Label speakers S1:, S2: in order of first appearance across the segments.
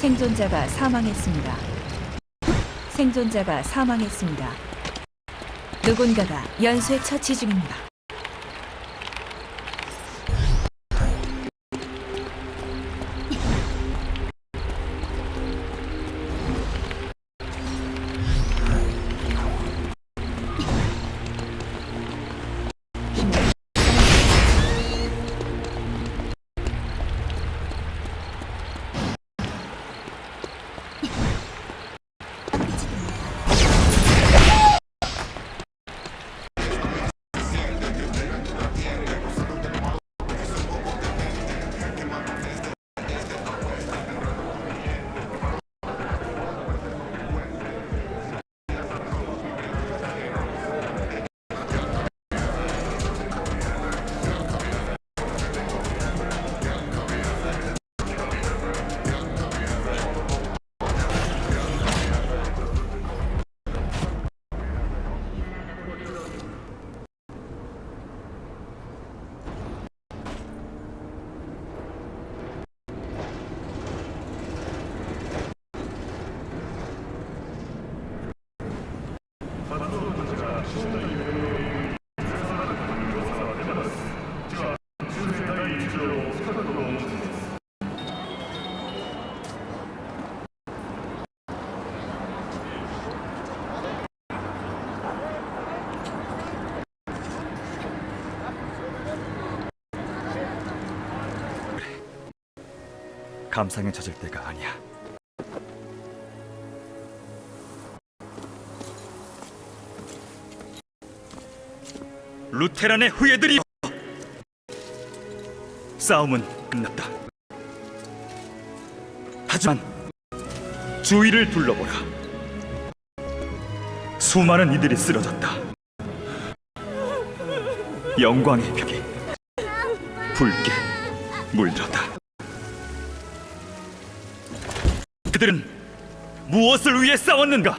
S1: 생존자가 사망했습니다. 생존자가 사망했습니다. 누군가가 연쇄 처치 중입니다.
S2: 감상에 젖을 때가 아니야. 루테란의 후예들이 싸움은 끝났다. 하지만 주위를 둘러보라. 수많은 이들이 쓰러졌다. 영광의 벽이 붉게 물들었다. 그들은 무엇을 위해 싸웠는가?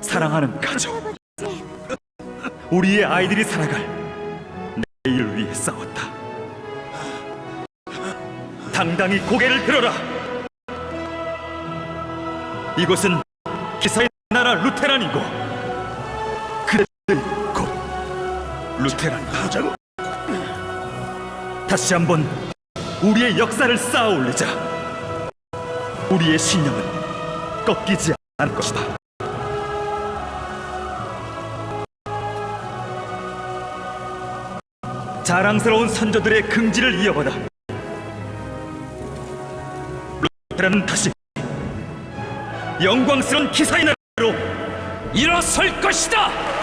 S2: 사랑하는 가족, 우리의 아이들이 살아갈 내일을 위해 싸웠다. 당당히 고개를 들어라. 이곳은 기사의 나라 루테란이고 그들이 곧 루테란이다. 다시 한번 우리의 역사를 쌓아 올리자. 우리의 신념은 꺾이지 않을 것이다. 자랑스러운 선조들의 긍지를 이어받아 루테란은 다시 영광스러운 기사의 나라로 일어설 것이다.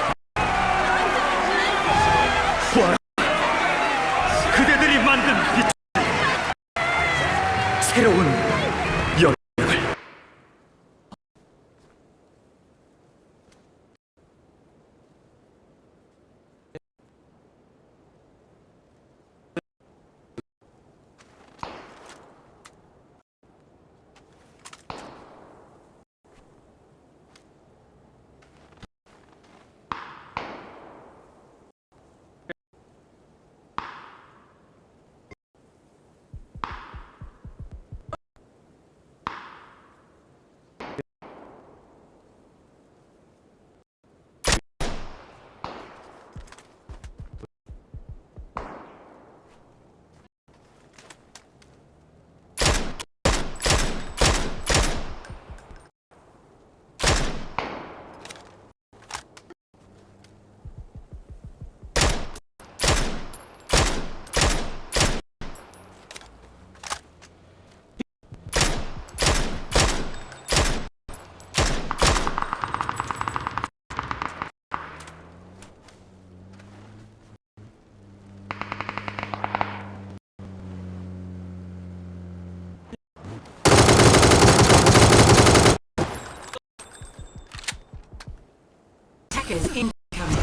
S3: Attackers incoming.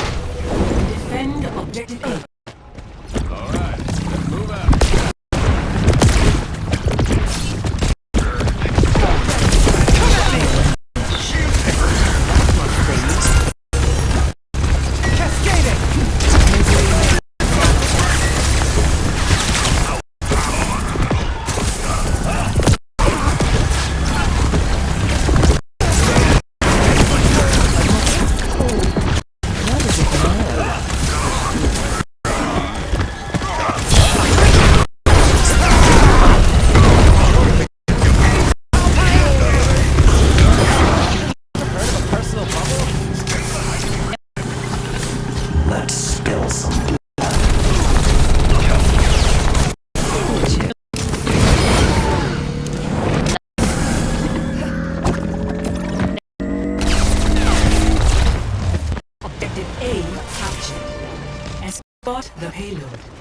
S3: Defend objective A.
S1: it.